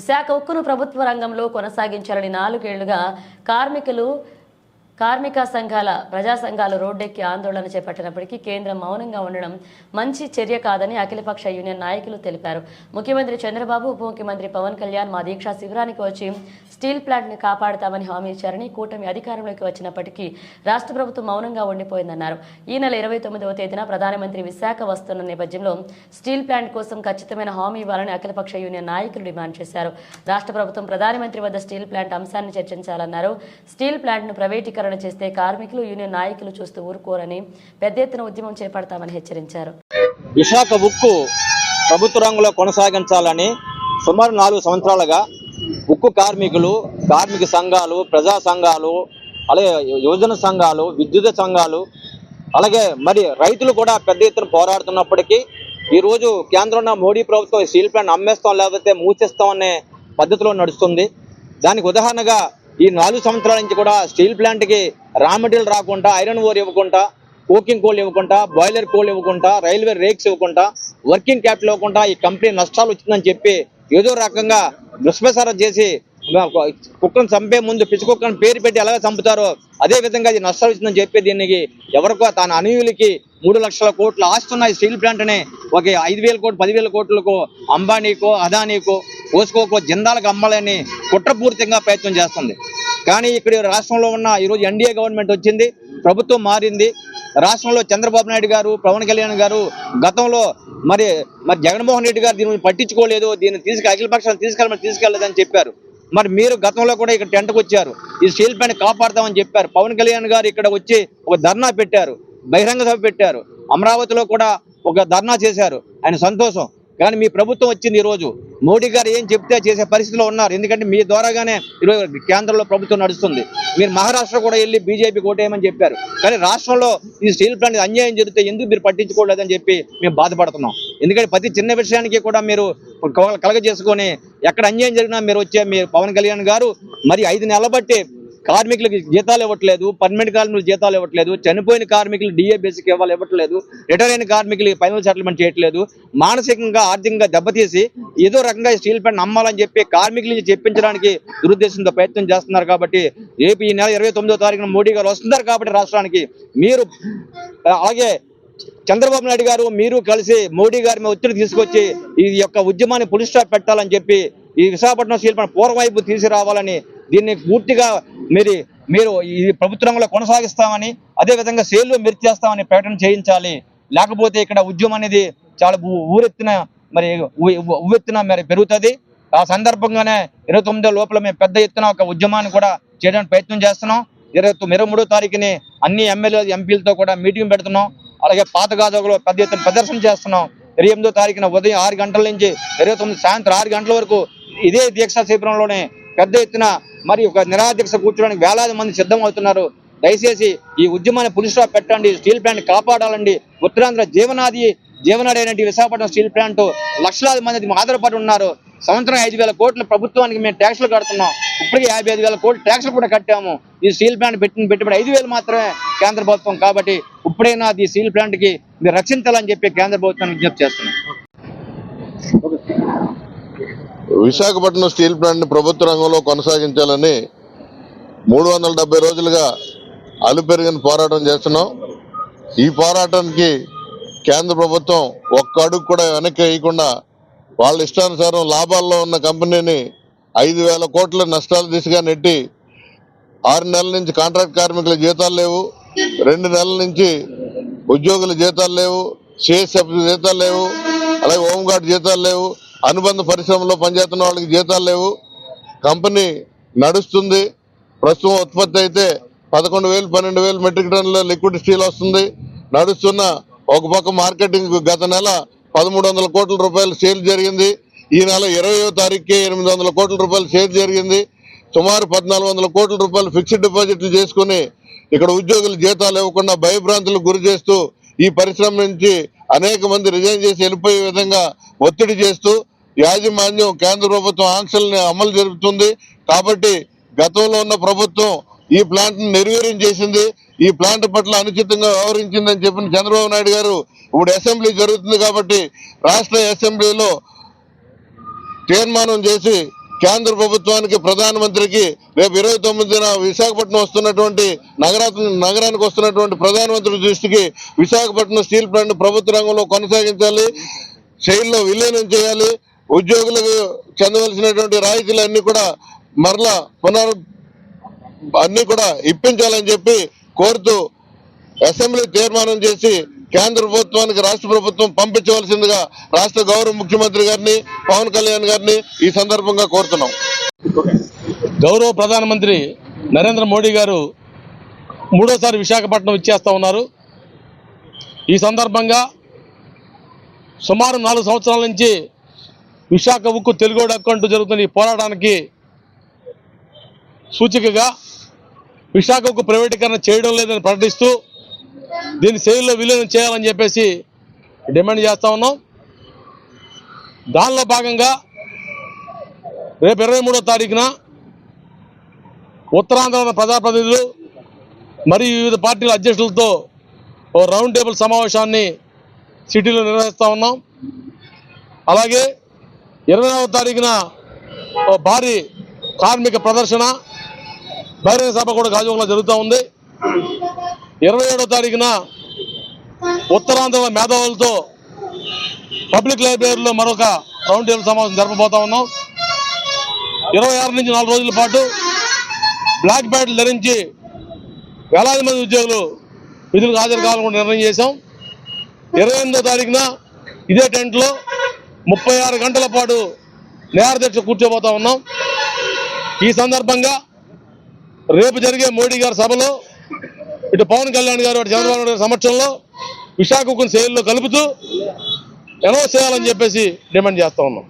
విశాఖ ఉక్కును ప్రభుత్వ రంగంలో కొనసాగించాలని నాలుగేళ్ళుగా కార్మికులు కార్మిక సంఘాల ప్రజా సంఘాలు రోడ్డెక్కి ఆందోళన చేపట్టినప్పటికీ కేంద్రం మౌనంగా ఉండడం మంచి చర్య కాదని అఖిలపక్ష యూనియన్ నాయకులు తెలిపారు. ముఖ్యమంత్రి చంద్రబాబు ఉప ముఖ్యమంత్రి పవన్ కళ్యాణ్ మా దీక్షా శిబిరానికి వచ్చి స్టీల్ ప్లాంట్ని కాపాడతామని హామీ ఇచ్చారని కూటమి అధికారంలోకి వచ్చినప్పటికీ రాష్ట్ర ప్రభుత్వం మౌనంగా ఉండిపోయిందన్నారు. ఈ నెల ఇరవై తొమ్మిదవ తేదీన ప్రధానమంత్రి విశాఖ వస్తున్న నేపథ్యంలో స్టీల్ ప్లాంట్ కోసం ఖచ్చితమైన హామీ ఇవ్వాలని అఖిలపక్ష యూనియన్ నాయకులు డిమాండ్ చేశారు. రాష్ట్ర ప్రభుత్వం ప్రధానమంత్రి వద్ద స్టీల్ ప్లాంట్ అంశాన్ని చర్చించాలన్నారు. స్టీల్ ప్లాంట్ను ప్రైవేటీకరణ ఆందోళన చేస్తే కార్మికులు యూనియన్ నాయకులు చూస్తూ ఊరుకోరని పెద్ద ఎత్తున ఉద్యమం చేపడతామని హెచ్చరించారు. విశాఖ ఉక్కు ప్రభుత్వ రంగంలో కొనసాగించాలని సుమారు నాలుగు సంవత్సరాలుగా ఉక్కు కార్మికులు కార్మిక సంఘాలు ప్రజా సంఘాలు అలాగే యువజన సంఘాలు విద్యుత్ సంఘాలు అలాగే మరి రైతులు కూడా పెద్ద ఎత్తున పోరాడుతున్నప్పటికీ ఈరోజు కేంద్రంలో మోడీ ప్రభుత్వం స్టీల్ ప్లాంట్ అమ్మేస్తాం లేకపోతే మూసేస్తాం అనే పద్ధతిలో నడుస్తుంది. దానికి ఉదాహరణగా ఈ నాలుగు సంవత్సరాల నుంచి కూడా స్టీల్ ప్లాంట్కి రా మెటీరియల్ రాకుండా ఐరన్ ఓర్ ఇవ్వకుండా కోకింగ్ కోల్ ఇవ్వకుండా బాయిలర్ కోల్ ఇవ్వకుండా రైల్వే రేక్స్ ఇవ్వకుండా వర్కింగ్ క్యాపిటల్ ఇవ్వకుండా ఈ కంపెనీ నష్టాలు వచ్చిందని చెప్పి ఏదో రకంగా దుష్ప్రచారం చేసి కుక్కను చంపే ముందు పిచ్చి కుక్కను పేరు పెట్టి ఎలాగ చంపుతారో అదే విధంగా ఇది నష్టాలు వచ్చిందని చెప్పి దీనికి ఎవరికో తన అనుయులకి మూడు లక్షల కోట్లు ఆస్తున్న ఈ స్టీల్ ప్లాంట్ని ఒక ఐదు వేల కోట్లు పదివేల కోట్లకు అంబానీకో అదానీకో కోసుకోకో జిందాలకు అమ్మాలని కుట్రపూరితంగా ప్రయత్నం చేస్తుంది. కానీ ఇక్కడ రాష్ట్రంలో ఉన్న ఈరోజు ఎన్డీఏ గవర్నమెంట్ వచ్చింది ప్రభుత్వం మారింది. రాష్ట్రంలో చంద్రబాబు నాయుడు గారు పవన్ కళ్యాణ్ గారు గతంలో మరి మరి జగన్మోహన్ రెడ్డి గారు దీన్ని పట్టించుకోలేదు దీన్ని తీసుకు అఖిలపక్షాలు తీసుకెళ్ళమని తీసుకెళ్ళేదని చెప్పారు. మరి మీరు గతంలో కూడా ఇక్కడ టెంట్కి వచ్చారు. ఈ స్టీల్ ప్లాంట్ కాపాడతామని చెప్పారు. పవన్ కళ్యాణ్ గారు ఇక్కడ వచ్చి ఒక ధర్నా పెట్టారు బహిరంగ సభ పెట్టారు. అమరావతిలో కూడా ఒక ధర్నా చేశారు. ఆయన సంతోషం. కానీ మీ ప్రభుత్వం వచ్చింది ఈ రోజు. మోడీ గారు ఏం చెప్తే చేసే పరిస్థితిలో ఉన్నారు. ఎందుకంటే మీ ద్వారాగానే ఈరోజు కేంద్రంలో ప్రభుత్వం నడుస్తుంది. మీరు మహారాష్ట్ర కూడా వెళ్ళి బీజేపీ కోటేయమని చెప్పారు. కానీ రాష్ట్రంలో ఈ స్టీల్ ప్లాంట్ అన్యాయం జరిగితే ఎందుకు మీరు పట్టించుకోలేదని చెప్పి మేము బాధపడుతున్నాం. ఎందుకంటే ప్రతి చిన్న విషయానికి కూడా మీరు కలగ చేసుకొని ఎక్కడ అన్యాయం జరిగినా మీరు వచ్చే మీరు పవన్ కళ్యాణ్ గారు మరి ఐదు నెలల బట్టి కార్మికులకు జీతాలు ఇవ్వట్లేదు పర్మనెంట్ కార్మికులు జీతాలు ఇవ్వట్లేదు చనిపోయిన కార్మికులు డిఏ బేసిక్ ఇవ్వాలి ఇవ్వట్లేదు రిటైర్ అయిన కార్మికులకి ఫైనల్ సెటిల్మెంట్ చేయట్లేదు మానసికంగా ఆర్థికంగా దెబ్బతీసి ఏదో రకంగా స్టీల్ ప్లాంట్ నమ్మాలని చెప్పి కార్మికులకి చెప్పించడానికి దురుద్దేశంతో ప్రయత్నం చేస్తున్నారు కాబట్టి రేపు ఈ నెల ఇరవై తొమ్మిదో తారీఖున మోడీ గారు వస్తున్నారు కాబట్టి రాష్ట్రానికి మీరు అలాగే చంద్రబాబు నాయుడు గారు మీరు కలిసి మోడీ గారి మీద ఒత్తిడి తీసుకొచ్చి ఈ యొక్క ఉద్యమాన్ని పులిస్టాప్ పెట్టాలని చెప్పి ఈ విశాఖపట్నం స్టీల్ పూర్వవైపు తీసుకురావాలని దీన్ని పూర్తిగా మీరు మీరు ఈ ప్రభుత్వంలో కొనసాగిస్తామని అదే విధంగా సేల్లో మీరు చేస్తామని ప్రకటన చేయించాలి. లేకపోతే ఇక్కడ ఉద్యమం అనేది చాలా ఊరెత్తిన మరి ఊ- మరి పెరుగుతుంది. ఆ సందర్భంగానే ఇరవై తొమ్మిదో లోపల మేము పెద్ద ఎత్తున ఒక ఉద్యమాన్ని కూడా చేయడానికి ప్రయత్నం చేస్తున్నాం. ఇరవై తొమ్మిది ఇరవై మూడో తారీఖుని అన్ని ఎమ్మెల్యే ఎంపీలతో కూడా మీటింగ్ పెడుతున్నాం. అలాగే పాత గాజోగలో పెద్ద ఎత్తున ప్రదర్శన చేస్తున్నాం. ఇరవై ఎనిమిదో తారీఖున ఉదయం ఆరు గంటల నుంచి ఇరవై తొమ్మిది సాయంత్రం ఆరు గంటల వరకు ఇదే దీక్షా శిబిరంలోనే పెద్ద ఎత్తున మరి ఒక నిరాదీక్ష కూర్చోడానికి వేలాది మంది సిద్ధమవుతున్నారు. దయచేసి ఈ ఉద్యమాన్ని పులిస్టా పెట్టండి. స్టీల్ ప్లాంట్ కాపాడాలండి. ఉత్తరాంధ్ర జీవనాది జీవనాడి అయినటువంటి విశాఖపట్నం స్టీల్ ప్లాంట్ లక్షలాది మంది ఆధారపడి ఉన్నారు. సంవత్సరం ఐదు వేల కోట్లు ప్రభుత్వానికి మేము ట్యాక్స్లు కడుతున్నాం. ఇప్పటికే యాభై ఐదు వేల కోట్లు ట్యాక్స్లు కూడా కట్టాము. ఈ స్టీల్ ప్లాంట్ పెట్టిన పెట్టుబడి ఐదు వేలు మాత్రమే కేంద్ర ప్రభుత్వం కాబట్టి ఇప్పుడైనా ఈ స్టీల్ ప్లాంట్కి మీరు రక్షించాలని చెప్పి కేంద్ర ప్రభుత్వాన్ని విజ్ఞప్తి చేస్తున్నాం. విశాఖపట్నం స్టీల్ ప్లాంట్ని ప్రభుత్వ రంగంలో కొనసాగించాలని మూడు వందల డెబ్బై రోజులుగా అలుపెరిగిన పోరాటం చేస్తున్నాం. ఈ పోరాటానికి కేంద్ర ప్రభుత్వం ఒక్క అడుగు కూడా వెనక్కి వేయకుండా వాళ్ళ ఇష్టానుసారం లాభాల్లో ఉన్న కంపెనీని ఐదు వేల కోట్ల నష్టాల దిశగా నెట్టి ఆరు నెలల నుంచి కాంట్రాక్ట్ కార్మికుల జీతాలు లేవు. రెండు నెలల నుంచి ఉద్యోగుల జీతాలు లేవు. సిఎస్ఎఫ్ జీతాలు లేవు. అలాగే హోంగార్డ్ జీతాలు లేవు. అనుబంధ పరిశ్రమలో పనిచేస్తున్న వాళ్ళకి జీతాలు లేవు. కంపెనీ నడుస్తుంది. ప్రస్తుతం ఉత్పత్తి అయితే పదకొండు వేలు పన్నెండు వేలు మెట్రిక్ టన్నుల లిక్విడ్ స్టీల్ వస్తుంది. నడుస్తున్న ఒక పక్క మార్కెటింగ్ గత నెల పదమూడు వందల కోట్ల రూపాయలు సేల్ జరిగింది. ఈ నెల ఇరవయో తారీఖుకే ఎనిమిది వందల కోట్ల రూపాయలు సేల్ జరిగింది. సుమారు పద్నాలుగు వందల కోట్ల రూపాయలు ఫిక్స్డ్ డిపాజిట్లు చేసుకుని ఇక్కడ ఉద్యోగులు జీతాలు ఇవ్వకుండా భయభ్రాంతులకు గురి చేస్తూ ఈ పరిశ్రమ నుంచి అనేక మంది రిజైన్ చేసి వెళ్ళిపోయే విధంగా ఒత్తిడి చేస్తూ యాజమాన్యం కేంద్ర ప్రభుత్వం ఆంక్షల్ని అమలు జరుపుతుంది. కాబట్టి గతంలో ఉన్న ప్రభుత్వం ఈ ప్లాంట్ను నిర్వీర్యం చేసింది. ఈ ప్లాంట్ పట్ల అనుచితంగా వ్యవహరించిందని చెప్పిన చంద్రబాబు నాయుడు గారు ఇప్పుడు అసెంబ్లీ జరుగుతుంది కాబట్టి రాష్ట్ర అసెంబ్లీలో తీర్మానం చేసి కేంద్ర ప్రభుత్వానికి ప్రధానమంత్రికి రేపు ఇరవై తొమ్మిదిన విశాఖపట్నం వస్తున్నటువంటి నగరా నగరానికి వస్తున్నటువంటి ప్రధానమంత్రి దృష్టికి విశాఖపట్నం స్టీల్ ప్లాంట్ ప్రభుత్వ రంగంలో కొనసాగించాలి. శైలిలో విలీనం చేయాలి. ఉద్యోగులకు చెందవలసినటువంటి రాయితీలు అన్ని కూడా మరలా పునర్ అన్ని కూడా ఇప్పించాలని చెప్పి కోరుతూ అసెంబ్లీ తీర్మానం చేసి కేంద్ర ప్రభుత్వానికి రాష్ట్ర ప్రభుత్వం పంపించవలసిందిగా రాష్ట్ర గౌరవ ముఖ్యమంత్రి గారిని పవన్ కళ్యాణ్ గారిని ఈ సందర్భంగా కోరుతున్నాం. గౌరవ ప్రధానమంత్రి నరేంద్ర మోడీ గారు మూడోసారి విశాఖపట్నం ఇచ్చేస్తా ఉన్నారు. ఈ సందర్భంగా సుమారు నాలుగు సంవత్సరాల నుంచి విశాఖ ఉక్కు తెలుగోడు అక్కంటూ జరుగుతున్న ఈ పోరాటానికి సూచికగా విశాఖ ఉక్కు ప్రైవేటీకరణ చేయడం లేదని ప్రకటిస్తూ దీన్ని సేవల్లో విలీనం చేయాలని చెప్పేసి డిమాండ్ చేస్తా ఉన్నాం. దానిలో భాగంగా రేపు ఇరవై మూడో తారీఖున ఉత్తరాంధ్ర ప్రజాప్రతినిధులు మరియు వివిధ పార్టీల అధ్యక్షులతో ఓ రౌండ్ టేబుల్ సమావేశాన్ని సిటీలో నిర్వహిస్తూ ఉన్నాం. అలాగే ఇరవై తారీఖున ఓ భారీ కార్మిక ప్రదర్శన బహిరంగ సభ కూడా గాజువాకలో జరుగుతూ ఉంది. ఇరవై ఏడవ తారీఖున ఉత్తరాంధ్ర మేధావులతో పబ్లిక్ లైబ్రరీలో మరొక రౌండ్ టేబుల్ సమావేశం జరపబోతా ఉన్నాం. ఇరవై ఆరు నుంచి నాలుగు రోజుల పాటు బ్లాక్ బ్యాట్లు ధరించి వేలాది మంది ఉద్యోగులు విధులకు హాజరు కావాలని నిర్ణయం చేశాం. ఇరవై ఎనిమిదో తారీఖున ఇదే టెంట్లో ముప్పై ఆరు గంటల పాటు నేరదీక్ష కూర్చోబోతా ఉన్నాం. ఈ సందర్భంగా రేపు జరిగే మోడీ గారి సభలో ఇటు పవన్ కళ్యాణ్ గారు అటు చంద్రబాబు నాయుడు గారి సమక్షంలో విశాఖకు శైలిలో కలుపుతూ అనౌన్స్ చేయాలని చెప్పేసి డిమాండ్ చేస్తా ఉన్నాం.